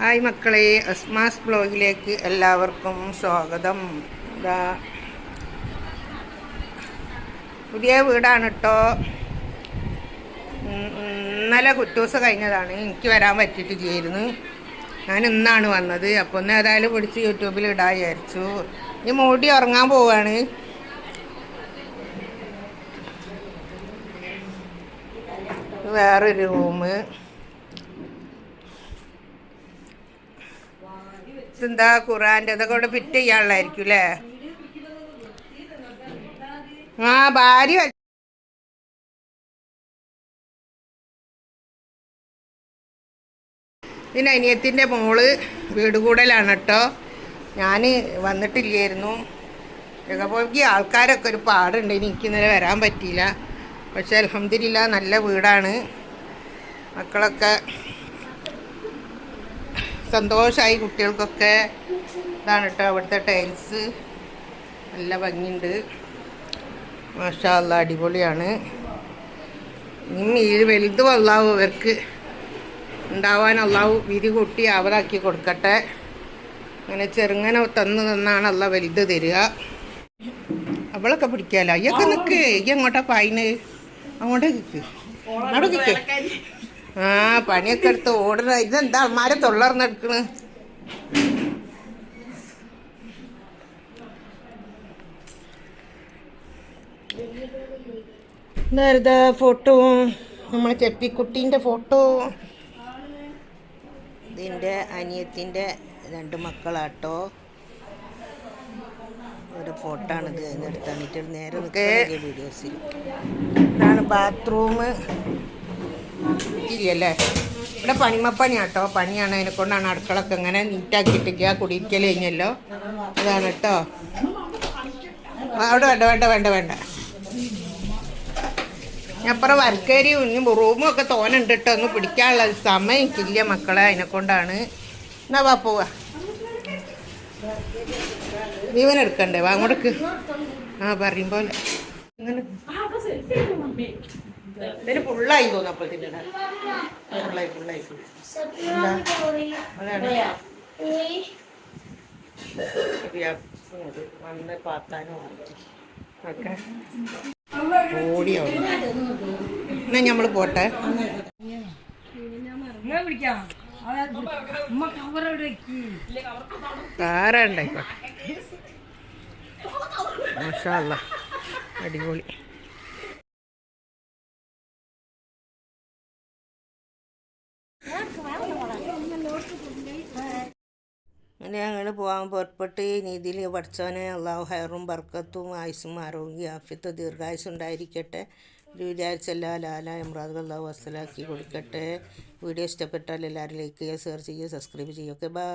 Hi മക്കളെ അസ്മാസ് ബ്ലോഗിലേക്ക് എല്ലാവർക്കും സ്വാഗതം. ഇതാ പുതിയ വീടാണ് കേട്ടോ ഇന്നലെ കുറ്റൂസ് കഴിഞ്ഞതാണ്. എനിക്ക് വരാൻ പറ്റിയിട്ട് പറ്റിയിട്ടില്ലായിരുന്നു ഞാൻ ഇന്നാണ് വന്നത്. അപ്പോൾ ഒന്ന് ഏതായാലും പിടിച്ച് യൂട്യൂബിൽ ഇടാൻ വിചാരിച്ചു. ഈ മൂടി ഉറങ്ങാൻ പോവാണ്. വേറൊരു റൂമ്. ഇതെന്താ ഖുറാന്റെ ഇതൊക്കെ ഇവിടെ ഫിറ്റ് ചെയ്യാനുള്ളതായിരിക്കും അല്ലേ? ആ ഭാര്യ പിന്നെ അനിയത്തിന്റെ മോൾ വീട് കൂടലാണ് കേട്ടോ. ഞാൻ വന്നിട്ടില്ലായിരുന്നു. ജഗപോക്ക് ആൾക്കാരൊക്കെ ഒരു പാടുണ്ട്. എനിക്ക് ഇന്നലെ വരാൻ പറ്റിയില്ല. പക്ഷേ അലഹമ്മദില്ല നല്ല വീടാണ്. മക്കളൊക്കെ സന്തോഷമായി കുട്ടികൾക്കൊക്കെ ഇതാണ് കേട്ടോ അവിടുത്തെ ടൈൽസ് നല്ല ഭംഗിയുണ്ട്. മാഷാല്ല അടിപൊളിയാണ്. ഇനി ഈ വലുത് അള്ളാഹു ഇവർക്ക് ഉണ്ടാവാൻ അള്ളാഹു വിരി കൂട്ടി അവരാക്കി കൊടുക്കട്ടെ. അങ്ങനെ ചെറുങ്ങനെ തന്ന് തന്നാണ് അല്ല വലുത് തരിക. അവളൊക്കെ പിടിക്കാലോ? അയ്യൊക്കെ നിൽക്ക് അയ്യ അങ്ങോട്ടാ പായിന്. അങ്ങോട്ടേ നിൽക്ക് അവിടെ നിൽക്ക് ആ പണിയൊക്കെ എടുത്ത് ഓടണ ഇതെന്താ അമ്മാരെ തൊള്ളർന്നെടുക്കണ് ഇതാ ഫോട്ടോ. നമ്മളെ ചെപ്പിക്കുട്ടീന്റെ ഫോട്ടോ. ഇതിന്റെ അനിയത്തിന്റെ രണ്ട് മക്കളാട്ടോ. ഒരു ഫോട്ടോ ആണിത് എടുത്താണ് നേരെ വീഡിയോസിൽ ഇതാണ് ബാത്റൂം ഇല്ലല്ലേ ഇവിടെ പണിമപ്പണിയാട്ടോ പണിയാണ് അതിനെ കൊണ്ടാണ് അടുക്കളൊക്കെ ഇങ്ങനെ നീറ്റാക്കിയിട്ടില്ല കുടിക്കൽ കഴിഞ്ഞല്ലോ. അതാണ് കേട്ടോ. അവിടെ വേണ്ട വേണ്ട വേണ്ട വേണ്ട. അപ്പുറം വർക്കേരി ഇനി റൂമും ഒക്കെ തോനുണ്ട് കേട്ടോ. ഒന്ന് പിടിക്കാനുള്ള സമയം ഇല്ല മക്കളെ. അതിനെ കൊണ്ടാണ്. എന്നാ വാ പോവാ. ജീവൻ എടുക്കണ്ടേ? വാങ്ങോടക്ക് ആ പറയും പോലെ. ഇങ്ങനെ. ഇതിന് ഫുള്ളായി അതാണ്. വന്ന് പാത്താനും ഒക്കെ. ഓടിയോ എന്നാ ഞമ്മൾ പോട്ടെ. ആരാണ്ടായിക്കോട്ടെ. അടിപൊളി. അങ്ങനെ ഞങ്ങൾ പോകാൻ പുറപ്പെട്ട് നീതിയിൽ പഠിച്ചവനെ അള്ളാഹു ഹയറും ബർക്കത്തും ആയുസും ആരോഗ്യ ആഫ്യത്ത് ദീർഘായുസ് ഉണ്ടായിരിക്കട്ടെ. ഒരു വിചാരിച്ചല്ല ലാല എമ്രാദ് അള്ളാഹു വസ്സലാക്കി കൊടുക്കട്ടെ. വീഡിയോ ഇഷ്ടപ്പെട്ടാൽ എല്ലാവരും ലൈക്ക് ചെയ്യുക ഷെയർ ചെയ്യുക സബ്സ്ക്രൈബ് ചെയ്യുക. Okay bye